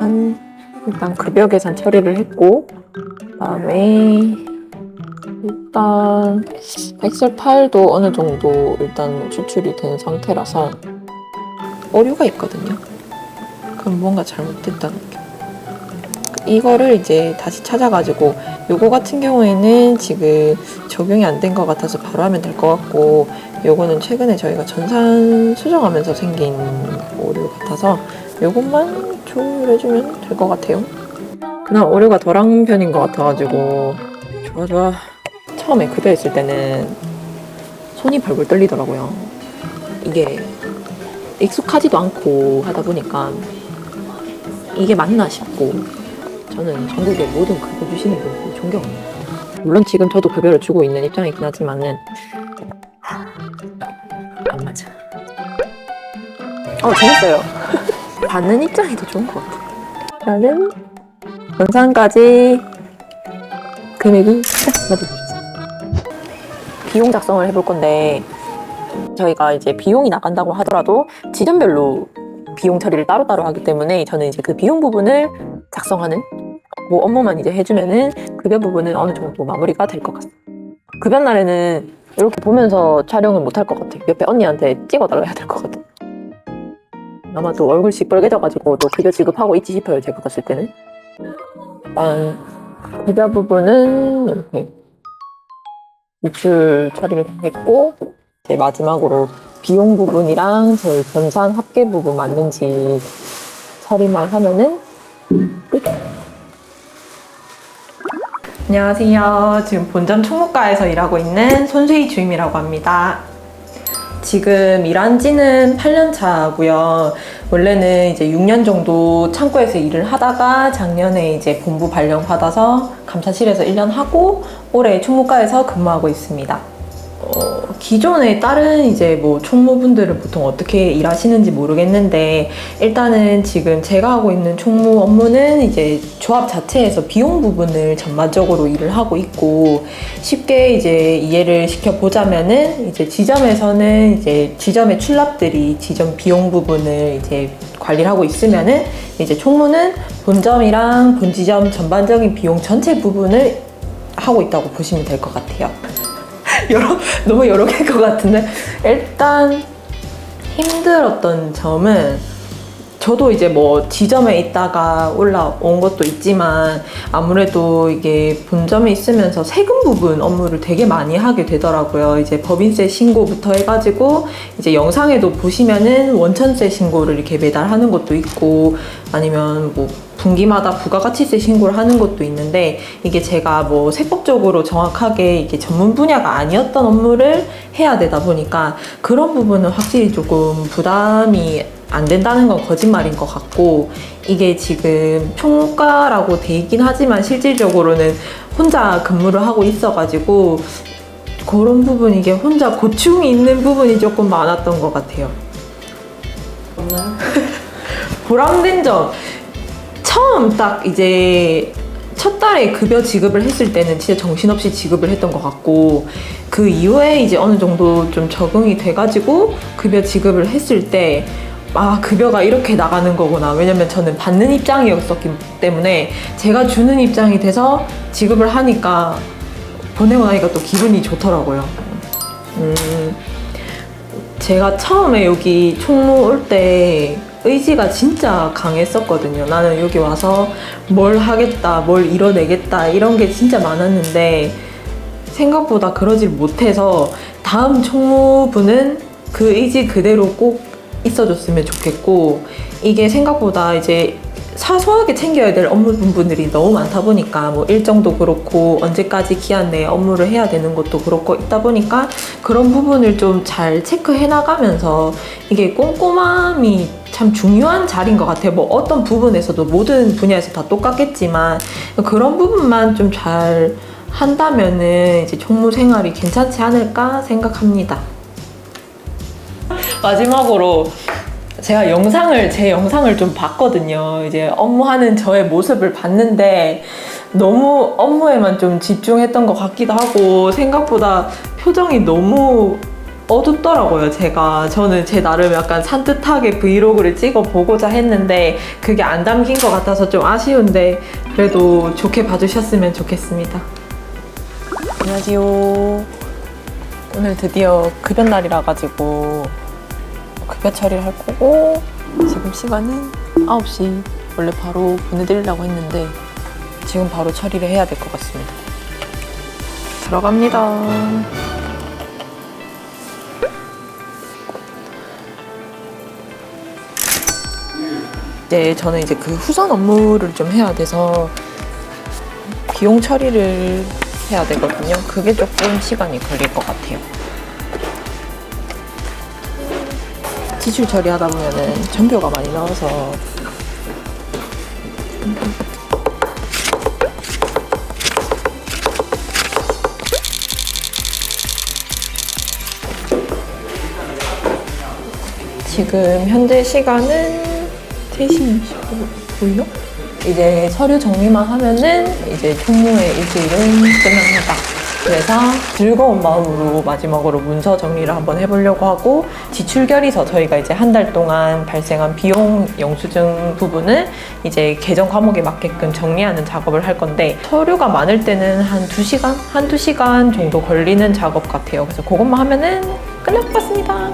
한 일단 급여 계산 처리를 했고 그다음에 일단 엑셀 파일도 어느 정도 일단 추출이 된 상태라서 오류가 있거든요. 그럼 뭔가 잘못됐다는 게. 이거를 이제 다시 찾아가지고 요거 같은 경우에는 지금 적용이 안 된 것 같아서 바로 하면 될 것 같고 요거는 최근에 저희가 전산 수정하면서 생긴 오류 같아서 요것만 조율해주면 될 것 같아요. 그나마 오류가 덜한 편인 것 같아가지고 좋아 좋아. 처음에 급여했을 때는 손이 벌벌 떨리더라고요. 이게 익숙하지도 않고 하다 보니까 이게 맞나 싶고 저는 전국의 모든 급여 주시는 분들 존경합니다. 물론 지금 저도 급여를 주고 있는 입장이긴 하지만은 안 맞아. 어 재밌어요. 받는 입장이 더 좋은 것 같아요. 나는 전산까지 금액이 나도 비용 작성을 해볼 건데 저희가 이제 비용이 나간다고 하더라도 지점별로 비용 처리를 따로따로 하기 때문에 저는 이제 그 비용 부분을 작성하는 뭐 업무만 이제 해주면은 급여 부분은 어느 정도 마무리가 될 것 같습니다. 급여 날에는 이렇게 보면서 촬영을 못 할 것 같아요. 옆에 언니한테 찍어달라 해야 될 것 같아요. 아마 또 얼굴 시뻘개져가지고 또 급여 지급하고 있지 싶어요. 제가 봤을 때는. 일단 급여 부분은 이렇게 유출 처리를 했고 이제 마지막으로 비용 부분이랑 저희 전산 합계 부분 맞는지 처리만 하면은 끝. 안녕하세요. 지금 본점 총무과에서 일하고 있는 손수희 주임이라고 합니다. 지금 일한 지는 8년 차고요. 원래는 이제 6년 정도 창고에서 일을 하다가 작년에 이제 본부 발령 받아서 감사실에서 1년 하고 올해 총무과에서 근무하고 있습니다. 어, 기존에 다른 이제 뭐 총무분들은 보통 어떻게 일하시는지 모르겠는데 일단은 지금 제가 하고 있는 총무 업무는 이제 조합 자체에서 비용 부분을 전반적으로 일을 하고 있고 쉽게 이제 이해를 시켜 보자면은 이제 지점에서는 이제 지점의 출납들이 지점 비용 부분을 이제 관리를 하고 있으면은 이제 총무는 본점이랑 본지점 전반적인 비용 전체 부분을 하고 있다고 보시면 될 것 같아요. 여러 너무 여러 개일 것 같은데 일단 힘들었던 점은 저도 이제 뭐 지점에 있다가 올라온 것도 있지만 아무래도 이게 본점에 있으면서 세금 부분 업무를 되게 많이 하게 되더라고요. 이제 법인세 신고부터 해가지고 이제 영상에도 보시면은 원천세 신고를 이렇게 매달 하는 것도 있고 아니면 뭐 분기마다 부가가치세 신고를 하는 것도 있는데 이게 제가 뭐 세법적으로 정확하게 이게 전문 분야가 아니었던 업무를 해야 되다 보니까 그런 부분은 확실히 조금 부담이 안 된다는 건 거짓말인 것 같고 이게 지금 총과라고 돼 있긴 하지만 실질적으로는 혼자 근무를 하고 있어가지고 그런 부분 이게 혼자 고충이 있는 부분이 조금 많았던 것 같아요. 보람된 점 처음 딱 이제 첫 달에 급여 지급을 했을 때는 진짜 정신없이 지급을 했던 것 같고 그 이후에 이제 어느 정도 좀 적응이 돼가지고 급여 지급을 했을 때 아, 급여가 이렇게 나가는 거구나. 왜냐면 저는 받는 입장이었었기 때문에 제가 주는 입장이 돼서 지급을 하니까 보내고 나니까 또 기분이 좋더라고요. 음, 제가 처음에 여기 총무 올때 의지가 진짜 강했었거든요. 나는 여기 와서 뭘 하겠다, 뭘 이뤄내겠다, 이런 게 진짜 많았는데 생각보다 그러질 못해서 다음 총무부는 그 의지 그대로 꼭 있어줬으면 좋겠고 이게 생각보다 이제 사소하게 챙겨야 될 업무 부분들이 너무 많다 보니까 뭐 일정도 그렇고 언제까지 기한 내에 업무를 해야 되는 것도 그렇고 있다 보니까 그런 부분을 좀 잘 체크해 나가면서 이게 꼼꼼함이 참 중요한 자리인 것 같아요. 뭐 어떤 부분에서도 모든 분야에서 다 똑같겠지만 그런 부분만 좀 잘 한다면은 이제 총무 생활이 괜찮지 않을까 생각합니다. 마지막으로 제가 영상을 제 영상을 좀 봤거든요. 이제 업무하는 저의 모습을 봤는데 너무 업무에만 좀 집중했던 것 같기도 하고 생각보다 표정이 너무 어둡더라고요. 제가 저는 제 나름 약간 산뜻하게 브이로그를 찍어 보고자 했는데 그게 안 담긴 것 같아서 좀 아쉬운데 그래도 좋게 봐주셨으면 좋겠습니다. 안녕하세요. 오늘 드디어 급여 날이라 가지고 급여 처리를 할 거고 지금 시간은 9시 원래 바로 보내드리려고 했는데 지금 바로 처리를 해야 될 것 같습니다 들어갑니다 네 저는 이제 그 후선 업무를 좀 해야 돼서 비용 처리를 해야 되거든요. 그게 조금 시간이 걸릴 것 같아요. 지출 처리하다 보면은 전표가 많이 나와서. 지금 현재 시간은 3시 25분요? 이제 서류 정리만 하면은 이제 총무의 일주일은 끝납니다. 그래서 즐거운 마음으로 마지막으로 문서 정리를 한번 해보려고 하고 지출 결의서 저희가 이제 한 달 동안 발생한 비용 영수증 부분을 이제 계정 과목에 맞게끔 정리하는 작업을 할 건데 서류가 많을 때는 한 두시간 한 두 시간 정도 걸리는 작업 같아요. 그래서 그것만 하면은 같습니다.